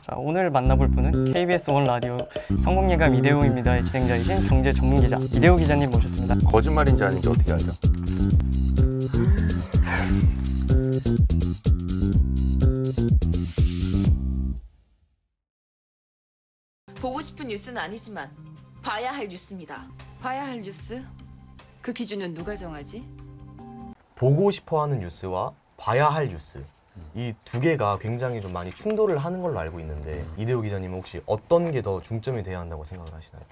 자, 오늘 만나볼 분은 KBS 원 라디오 성공예감 이대호입니다의 진행자이신 경제 전문 기자 이대호 기자님 모셨습니다. 거짓말인지 아닌지 어떻게 알죠? 보고 싶은 뉴스는 아니지만 봐야 할 뉴스입니다. 봐야 할 뉴스? 그 기준은 누가 정하지? 보고 싶어하는 뉴스와 봐야 할 뉴스 이 두 개가 굉장히 좀 많이 충돌을 하는 걸로 알고 있는데 이대호 기자님은 혹시 어떤 게 더 중점이 돼야 한다고 생각을 하시나요?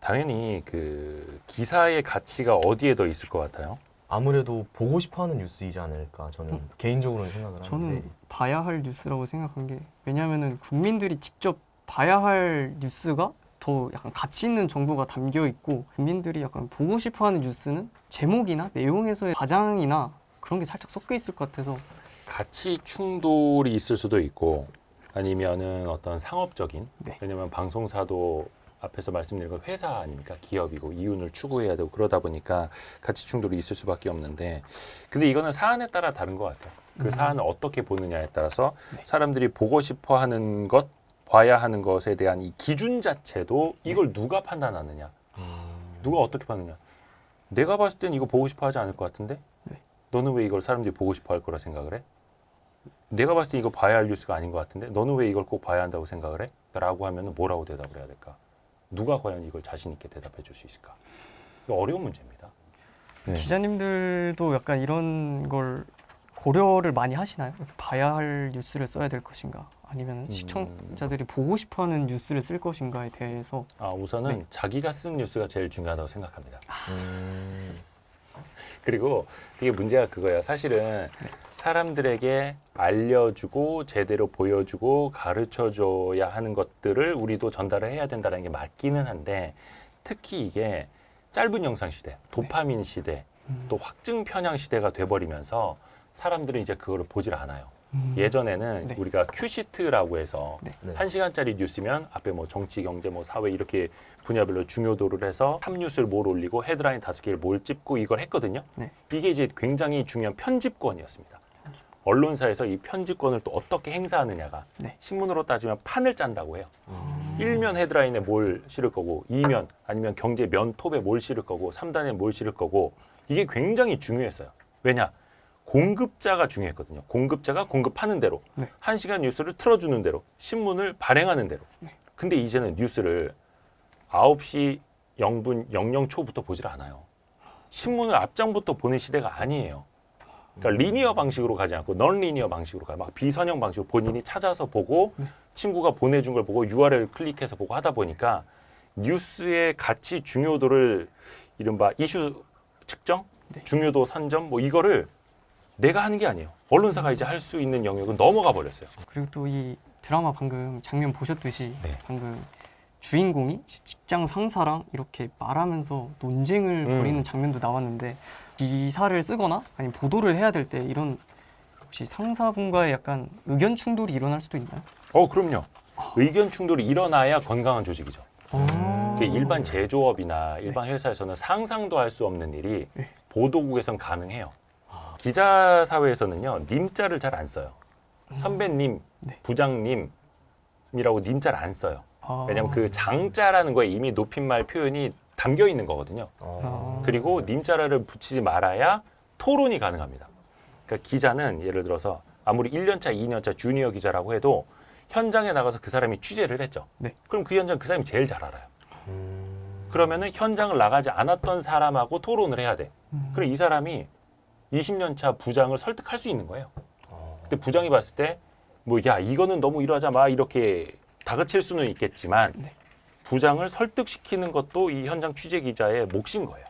당연히 그 기사의 가치가 어디에 더 있을 것 같아요? 아무래도 보고 싶어하는 뉴스이지 않을까 저는 개인적으로는 생각을 하는데 저는 봐야 할 뉴스라고 생각한 게 왜냐하면은 국민들이 직접 봐야 할 뉴스가 더 약간 가치 있는 정보가 담겨 있고 국민들이 약간 보고 싶어하는 뉴스는 제목이나 내용에서의 과장이나 그런 게 살짝 섞여 있을 것 같아서 가치 충돌이 있을 수도 있고 아니면은 어떤 상업적인 네. 왜냐면 방송사도 앞에서 말씀드린 건 회사 아닙니까? 기업이고 이윤을 추구해야 되고 그러다 보니까 가치 충돌이 있을 수밖에 없는데 근데 이거는 사안에 따라 다른 것 같아요. 그 사안을 어떻게 보느냐에 따라서 사람들이 보고 싶어 하는 것 봐야 하는 것에 대한 이 기준 자체도 이걸 누가 판단하느냐? 누가 어떻게 봤느냐? 내가 봤을 땐 이거 보고 싶어 하지 않을 것 같은데? 네. 너는 왜 이걸 사람들이 보고 싶어 할 거라 생각을 해? 내가 봤을 때 이거 봐야 할 뉴스가 아닌 것 같은데 너는 왜 이걸 꼭 봐야 한다고 생각을 해? 라고 하면 뭐라고 대답을 해야 될까? 누가 과연 이걸 자신 있게 대답해 줄 수 있을까? 어려운 문제입니다. 네. 기자님들도 약간 이런 걸 고려를 많이 하시나요? 봐야 할 뉴스를 써야 될 것인가? 아니면 음. 시청자들이 보고 싶어하는 뉴스를 쓸 것인가에 대해서 아, 우선은 네. 자기가 쓴 뉴스가 제일 중요하다고 생각합니다. 음, 그리고 이게 문제가 그거예요. 사실은 사람들에게 알려주고 제대로 보여주고 가르쳐줘야 하는 것들을 우리도 전달을 해야 된다는 게 맞기는 한데 특히 이게 짧은 영상 시대, 도파민 시대, 또 확증 편향 시대가 돼버리면서 사람들은 이제 그거를 보질 않아요. 예전에는 네. 우리가 큐시트라고 해서 네. 네. 한 시간짜리 뉴스면 앞에 뭐 정치, 경제, 뭐 사회 이렇게 분야별로 중요도를 해서 탑 뉴스를 뭘 올리고 헤드라인 다섯 개를 뭘 찝고 이걸 했거든요. 네. 이게 이제 굉장히 중요한 편집권이었습니다. 언론사에서 이 편집권을 또 어떻게 행사하느냐가 네. 신문으로 따지면 판을 짠다고 해요. 일면 헤드라인에 뭘 실을 거고, 이면 아니면 경제 면 톱에 뭘 실을 거고, 삼단에 뭘 실을 거고, 이게 굉장히 중요했어요. 왜냐? 공급자가 중요했거든요. 공급자가 공급하는 대로, 네. 한 시간 뉴스를 틀어주는 대로, 신문을 발행하는 대로. 근데 이제는 뉴스를 9시 0분 00 초부터 보질 않아요. 신문을 앞장부터 보는 시대가 아니에요. 그러니까 리니어 방식으로 가지 않고 넌 리니어 방식으로 가요. 막 비선형 방식으로 본인이 찾아서 보고 친구가 보내준 걸 보고 URL 클릭해서 보고 하다 보니까 뉴스의 가치 중요도를 이른바 이슈 측정, 중요도 선점 뭐 이거를 내가 하는 게 아니에요. 언론사가 이제 할 수 있는 영역은 넘어가 버렸어요. 그리고 또 이 드라마 방금 장면 보셨듯이 네. 방금 주인공이 직장 상사랑 이렇게 말하면서 논쟁을 음. 벌이는 장면도 나왔는데 기사를 쓰거나 아니면 보도를 해야 될 때 이런 혹시 상사분과의 약간 의견 충돌이 일어날 수도 있나요? 어, 그럼요. 의견 충돌이 일어나야 건강한 조직이죠. 아. 이게 일반 제조업이나 일반 회사에서는 상상도 할 수 없는 일이 네. 보도국에선 가능해요. 기자 사회에서는요 님자를 잘 안 써요. 선배님, 네. 부장님이라고 님자를 안 써요. 아. 왜냐하면 그 장자라는 거에 이미 높임말 표현이 담겨 있는 거거든요. 어, 아. 그리고 님자를 붙이지 말아야 토론이 가능합니다. 그러니까 기자는 예를 들어서 아무리 1년차, 2년차 주니어 기자라고 해도 현장에 나가서 그 사람이 취재를 했죠. 네. 그럼 그 현장 그 사람이 제일 잘 알아요. 음, 그러면은 현장을 나가지 않았던 사람하고 토론을 해야 돼. 음. 그럼 이 사람이 20년 차 부장을 설득할 수 있는 거예요. 어, 근데 부장이 봤을 때 뭐 야 이거는 너무 이러자 마 이렇게 다그칠 수는 있겠지만 네. 부장을 설득시키는 것도 이 현장 취재 기자의 몫인 거예요.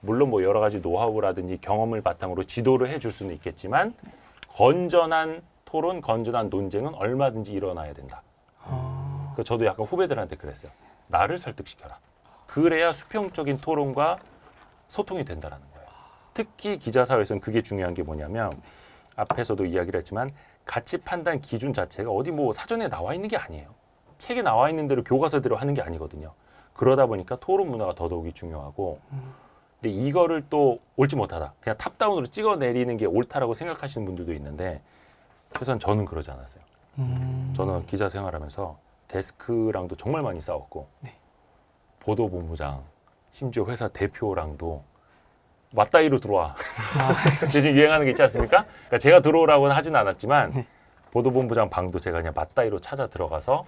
물론 뭐 여러 가지 노하우라든지 경험을 바탕으로 지도를 해줄 수는 있겠지만 건전한 토론, 건전한 논쟁은 얼마든지 일어나야 된다. 아. 그 저도 약간 후배들한테 그랬어요. 나를 설득시켜라. 그래야 수평적인 토론과 소통이 된다라는 거예요. 특히 기자 사회에서는 그게 중요한 게 뭐냐면 앞에서도 이야기를 했지만 가치 판단 기준 자체가 어디 뭐 사전에 나와 있는 게 아니에요. 책에 나와 있는 대로 교과서대로 하는 게 아니거든요. 그러다 보니까 토론 문화가 더더욱이 중요하고 근데 이거를 또 옳지 못하다. 그냥 탑다운으로 찍어 내리는 게 옳다라고 생각하시는 분들도 있는데 최소한 저는 그러지 않았어요. 음. 저는 기자 생활하면서 데스크랑도 정말 많이 싸웠고 네. 보도본부장 심지어 회사 대표랑도 맞다이로 들어와. 아. 요즘 유행하는 게 있지 않습니까? 그러니까 제가 들어오라고는 하진 않았지만 네. 보도본부장 방도 제가 그냥 맞다이로 찾아 들어가서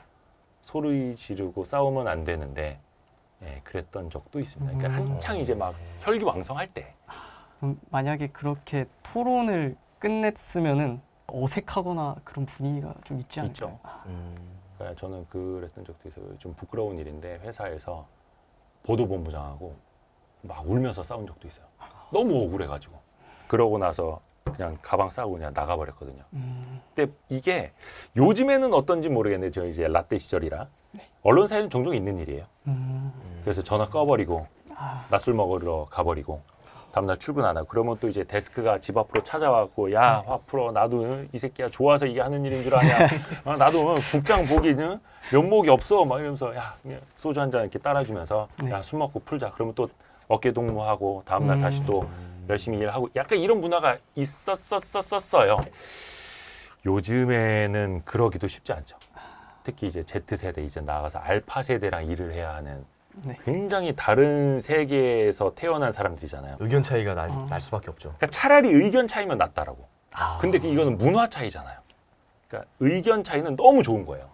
소리 지르고 싸우면 안 되는데 예, 그랬던 적도 있습니다. 그러니까 음. 한창 이제 막 혈기왕성할 때 그럼 만약에 그렇게 토론을 끝냈으면은 어색하거나 그런 분위기가 좀 있지 않을까요? 있죠. 음. 그러니까 저는 그랬던 적도 있어요. 좀 부끄러운 일인데 회사에서 보도본부장하고 막 울면서 싸운 적도 있어요. 너무 억울해가지고 그러고 나서 그냥 가방 싸고 그냥 나가버렸거든요. 음. 근데 이게 요즘에는 어떤지 모르겠는데 저 이제 라떼 시절이라 언론사에는 종종 있는 일이에요. 음. 그래서 전화 꺼버리고 아. 낮술 먹으러 가버리고 다음날 출근 안 하고 그러면 또 이제 데스크가 집 앞으로 찾아와고 야 화 풀어 나도 이 새끼야 좋아서 이게 하는 일인 줄 아냐 어, 나도 국장 보기는 면목이 없어 막 이러면서 야 소주 한 잔 이렇게 따라주면서 네. 야술 먹고 풀자 그러면 또 어깨 동무하고 다음날 음. 다시 또 열심히 일하고 약간 이런 문화가 있었었었어요 요즘에는 그러기도 쉽지 않죠 특히 이제 Z세대 이제 나가서 알파 세대랑 일을 해야 하는 네. 굉장히 다른 세계에서 태어난 사람들이잖아요. 의견 차이가 날, 어. 날 수밖에 없죠. 그러니까 차라리 의견 차이면 낫다라고. 아. 근데 그 이거는 문화 차이잖아요. 그러니까 의견 차이는 너무 좋은 거예요.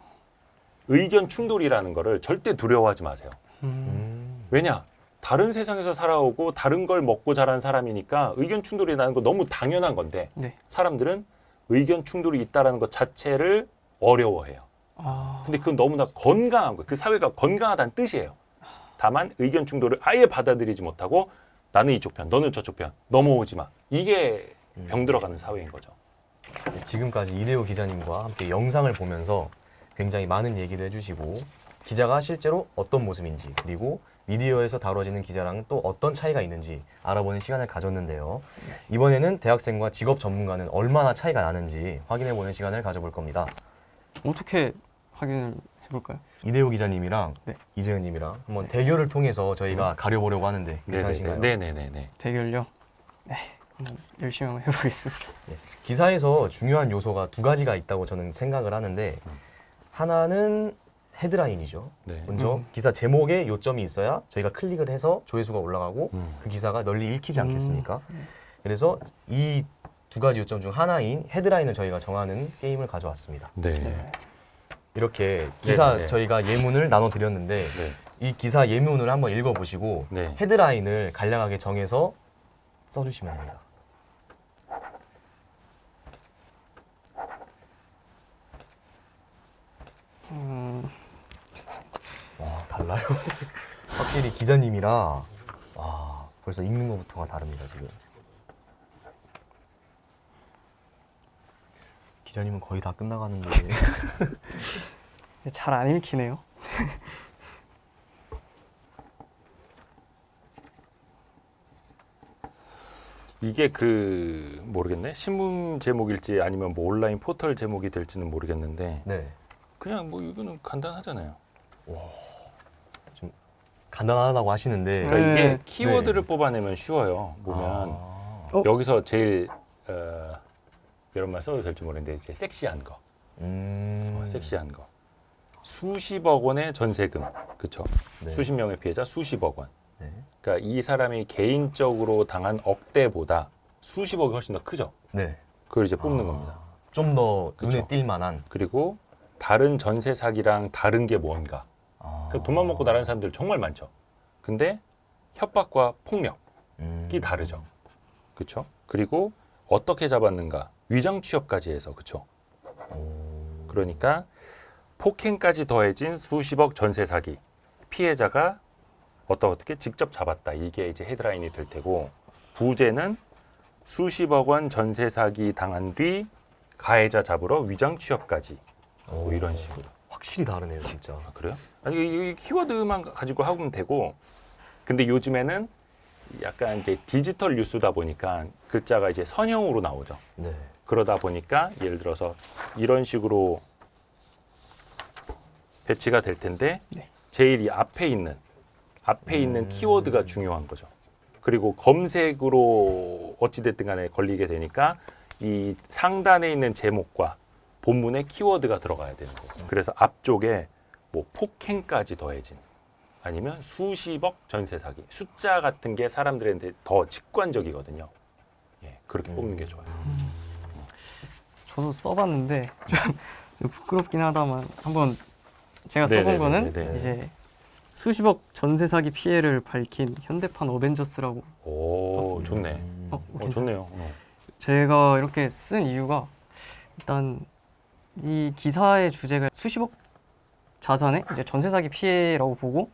의견 충돌이라는 거를 절대 두려워하지 마세요. 음. 음. 왜냐? 다른 세상에서 살아오고 다른 걸 먹고 자란 사람이니까 의견 충돌이 나는 거 너무 당연한 건데 네. 사람들은 의견 충돌이 있다라는 것 자체를 어려워해요. 아. 근데 그건 너무나 건강한 거예요. 그 사회가 건강하다는 뜻이에요. 다만 의견 충돌을 아예 받아들이지 못하고 나는 이쪽 편, 너는 저쪽 편, 넘어오지 마. 이게 병 들어가는 사회인 거죠. 지금까지 이대호 기자님과 함께 영상을 보면서 굉장히 많은 얘기도 해주시고 기자가 실제로 어떤 모습인지 그리고 미디어에서 다뤄지는 기자랑은 또 어떤 차이가 있는지 알아보는 시간을 가졌는데요. 이번에는 대학생과 직업 전문가는 얼마나 차이가 나는지 확인해보는 시간을 가져볼 겁니다. 어떻게 확인을 해볼까요? 이대호 기자님이랑 네. 이재현님이랑 한번 대결을 통해서 저희가 가려보려고 하는데 괜찮으신가요? 네네네. 대결요. 네. 한번 열심히 한번 해보겠습니다. 네. 기사에서 중요한 요소가 두 가지가 있다고 저는 생각을 하는데 하나는 헤드라인이죠. 네. 먼저 음. 기사 제목에 요점이 있어야 저희가 클릭을 해서 조회수가 올라가고 음. 그 기사가 널리 읽히지 음. 않겠습니까? 그래서 이 두 가지 요점 중 하나인 헤드라인을 저희가 정하는 게임을 가져왔습니다. 네. 이렇게 기사 네네네. 저희가 예문을 나눠 드렸는데 네. 이 기사 예문을 한번 읽어보시고 네. 헤드라인을 간략하게 정해서 써주시면 됩니다. 달라요. 확실히 기자님이라 와 벌써 읽는 것부터가 다릅니다 지금. 기자님은 거의 다 끝나가는데 잘 안 읽히네요. 이게 그 모르겠네. 신문 제목일지 아니면 뭐 온라인 포털 제목이 될지는 모르겠는데 네 그냥 뭐 이거는 간단하잖아요. 간단하다고 하시는데 그러니까 네. 이게 키워드를 뽑아내면 쉬워요. 보면 아, 어? 여기서 제일 어, 이런 말 써도 될지 모르겠는데 이제 섹시한 거, 음, 어, 섹시한 거. 수십억 원의 전세금, 그렇죠? 네. 수십 명의 피해자 수십억 원. 네. 그러니까 이 사람이 개인적으로 당한 억대보다 수십억이 훨씬 더 크죠. 네. 그걸 이제 뽑는 겁니다. 좀 더 눈에 그쵸. 띌 만한 그리고 다른 전세 사기랑 다른 게 뭔가. 아, 그러니까 돈만 먹고 나가는 사람들 정말 많죠. 근데 협박과 폭력이 음, 다르죠. 그렇죠? 그리고 어떻게 잡았는가? 위장 취업까지 해서 그렇죠. 오, 그러니까 폭행까지 더해진 수십억 전세 사기. 피해자가 어떻게 직접 잡았다. 이게 이제 헤드라인이 될 테고 부제는 수십억 원 전세 사기 당한 뒤 가해자 잡으러 위장 취업까지. 뭐 이런 식으로. 확실히 다르네요 진짜. 아, 그래요? 아니 이, 이 키워드만 가지고 하면 되고 근데 요즘에는 약간 이제 디지털 뉴스다 보니까 글자가 이제 선형으로 나오죠. 네. 그러다 보니까 예를 들어서 이런 식으로 배치가 될 텐데 네. 제일 이 앞에 있는 앞에 있는 키워드가 중요한 거죠. 그리고 검색으로 어찌됐든 간에 걸리게 되니까 이 상단에 있는 제목과 본문에 키워드가 들어가야 되는 거고. 그래서 앞쪽에 뭐 폭행까지 더해진 아니면 수십억 전세 사기 숫자 같은 게 사람들한테 더 직관적이거든요. 예, 그렇게 음. 뽑는 게 좋아요. 저도 써봤는데 좀, 좀 부끄럽긴 하다만 한번 제가 네네네네네. 써본 거는 이제 수십억 전세 사기 피해를 밝힌 현대판 어벤져스라고 오, 썼습니다. 좋네. 음. 어, 어, 괜찮- 좋네요. 어. 제가 이렇게 쓴 이유가 일단 이 기사의 주제가 수십억 자산의 이제 전세 사기 피해라고 보고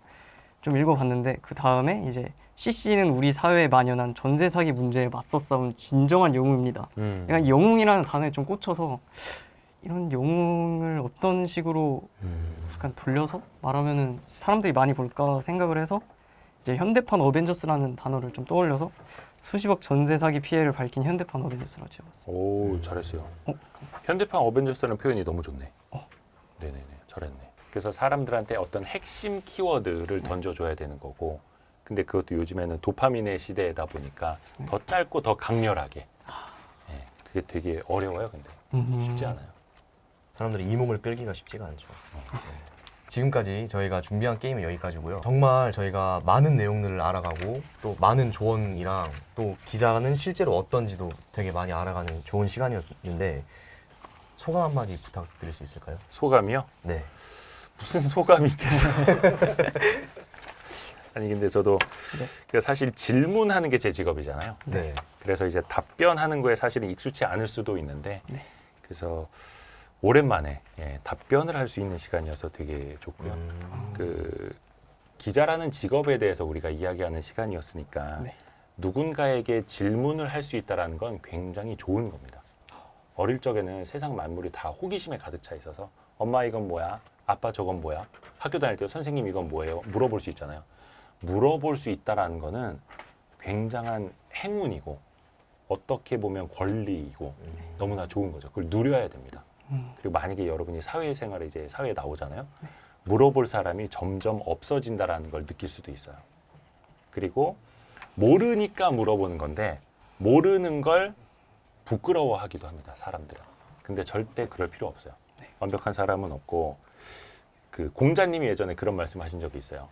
좀 읽어봤는데 그 다음에 이제 CC는 우리 사회에 만연한 전세 사기 문제에 맞서 싸운 진정한 영웅입니다. 음. 약간 영웅이라는 단어에 좀 꽂혀서 이런 영웅을 어떤 식으로 음. 약간 돌려서 말하면은 사람들이 많이 볼까 생각을 해서 이제 현대판 어벤져스라는 단어를 좀 떠올려서 수십억 전세 사기 피해를 밝힌 현대판 어벤져스라고 지어봤어요. 오, 잘했어요. 어, 현대판 어벤져스라는 표현이 너무 좋네. 어. 네네네, 잘했네. 그래서 사람들한테 어떤 핵심 키워드를 던져줘야 되는 거고, 근데 그것도 요즘에는 도파민의 시대이다 보니까 네. 더 짧고 더 강렬하게. 예, 그게 되게 어려워요, 근데 음. 쉽지 않아요. 사람들이 이목을 끌기가 쉽지가 않죠. 네. 지금까지 저희가 준비한 게임은 여기까지고요. 정말 저희가 많은 내용들을 알아가고 또 많은 조언이랑 또 기자는 실제로 어떤지도 되게 많이 알아가는 좋은 시간이었는데 소감 한마디 부탁드릴 수 있을까요? 소감이요? 네. 무슨 소감이 있겠어요? 아니 근데 저도 그 사실 질문하는 게 제 직업이잖아요. 네. 그래서 이제 답변하는 거에 사실은 익숙치 않을 수도 있는데 네. 그래서 오랜만에 예, 답변을 할 수 있는 시간이어서 되게 좋고요. 음, 그 기자라는 직업에 대해서 우리가 이야기하는 시간이었으니까 네. 누군가에게 질문을 할 수 있다라는 건 굉장히 좋은 겁니다. 어릴 적에는 세상 만물이 다 호기심에 가득 차 있어서 엄마 이건 뭐야? 아빠 저건 뭐야? 학교 다닐 때 선생님 이건 뭐예요? 물어볼 수 있잖아요. 물어볼 수 있다라는 거는 굉장한 행운이고 어떻게 보면 권리이고 너무나 좋은 거죠. 그걸 누려야 됩니다. 음. 그리고 만약에 여러분이 사회생활에 이제 사회에 나오잖아요. 물어볼 사람이 점점 없어진다라는 걸 느낄 수도 있어요. 그리고 모르니까 물어보는 건데 모르는 걸 부끄러워하기도 합니다. 사람들은. 근데 절대 그럴 필요 없어요. 완벽한 사람은 없고 그 공자님이 예전에 그런 말씀하신 적이 있어요.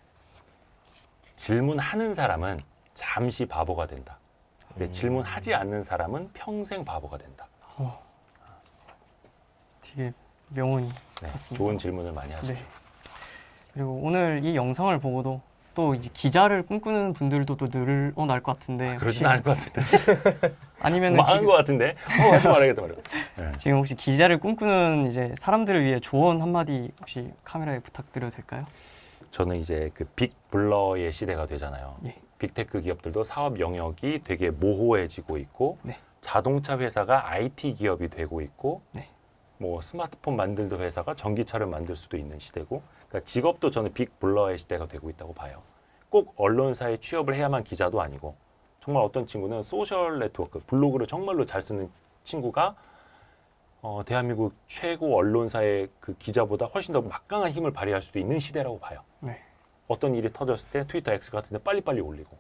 질문하는 사람은 잠시 바보가 된다. 근데 질문하지 않는 사람은 평생 바보가 된다. 어. 되게 명언이 네, 맞습니다. 좋은 질문을 많이 하시죠. 네. 그리고 오늘 이 영상을 보고도 또 이제 기자를 꿈꾸는 분들도 또 늘어날 것 같은데 그러진 혹시 않을 것 같은데 아니면 망한 지금, 것 같은데 어 하지 말아야겠다 말이야. 네. 지금 혹시 기자를 꿈꾸는 이제 사람들을 위해 조언 한마디 혹시 카메라에 부탁드려도 될까요? 저는 이제 그 빅블러의 시대가 되잖아요. 예. 빅테크 기업들도 사업 영역이 되게 모호해지고 있고 네. 자동차 회사가 IT 기업이 되고 있고 네. 뭐 스마트폰 만들던 회사가 전기차를 만들 수도 있는 시대고 그러니까 직업도 저는 빅블러의 시대가 되고 있다고 봐요. 꼭 언론사에 취업을 해야만 기자도 아니고 정말 어떤 친구는 소셜 네트워크 블로그를 정말로 잘 쓰는 친구가 어, 대한민국 최고 언론사의 그 기자보다 훨씬 더 막강한 힘을 발휘할 수도 있는 시대라고 봐요. 네. 어떤 일이 터졌을 때 트위터 X 같은 데 빨리빨리 올리고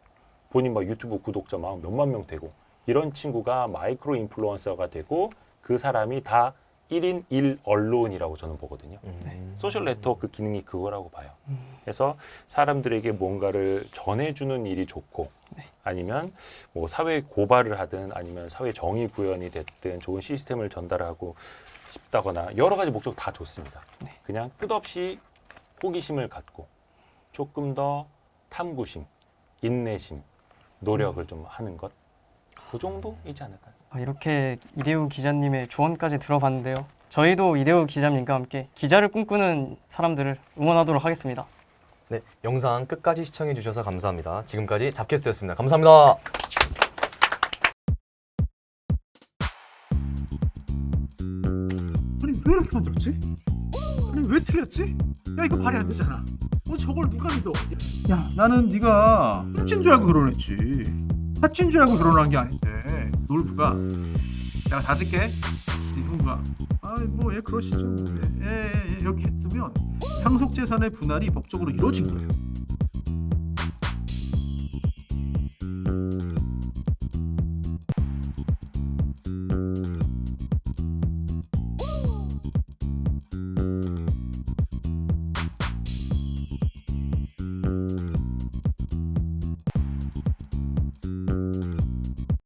본인 막 유튜브 구독자 막 몇만 명 되고 이런 친구가 마이크로 인플루언서가 되고 그 사람이 다 1인 1 언론이라고 저는 보거든요. 음. 소셜 네트워크 기능이 그거라고 봐요. 음. 그래서 사람들에게 뭔가를 전해주는 일이 좋고 네. 아니면 뭐 사회 고발을 하든 아니면 사회 정의 구현이 됐든 좋은 시스템을 전달하고 싶다거나 여러 가지 목적 다 좋습니다. 네. 그냥 끝없이 호기심을 갖고 조금 더 탐구심, 인내심, 노력을 좀 하는 것. 그 정도이지 않을까요? 아, 이렇게 이대우 기자님의 조언까지 들어봤는데요. 저희도 이대우 기자님과 함께 기자를 꿈꾸는 사람들을 응원하도록 하겠습니다. 네, 영상 끝까지 시청해 주셔서 감사합니다. 지금까지 잡캐스트였습니다. 감사합니다. 아니 왜 이렇게 만들었지? 아니 왜 틀렸지? 야 이거 말이 안 되잖아. 어 저걸 누가 믿어? 야 나는 네가 훔친 줄 알고 결혼했지. 사찐 줄 알고 결혼한 게 아닌데 놀부가 내가 다. 네 형부가 아뭐 예 그러시죠. 예, 예, 예, 이렇게 했으면 상속 재산의 분할이 법적으로 이루어진 거예요.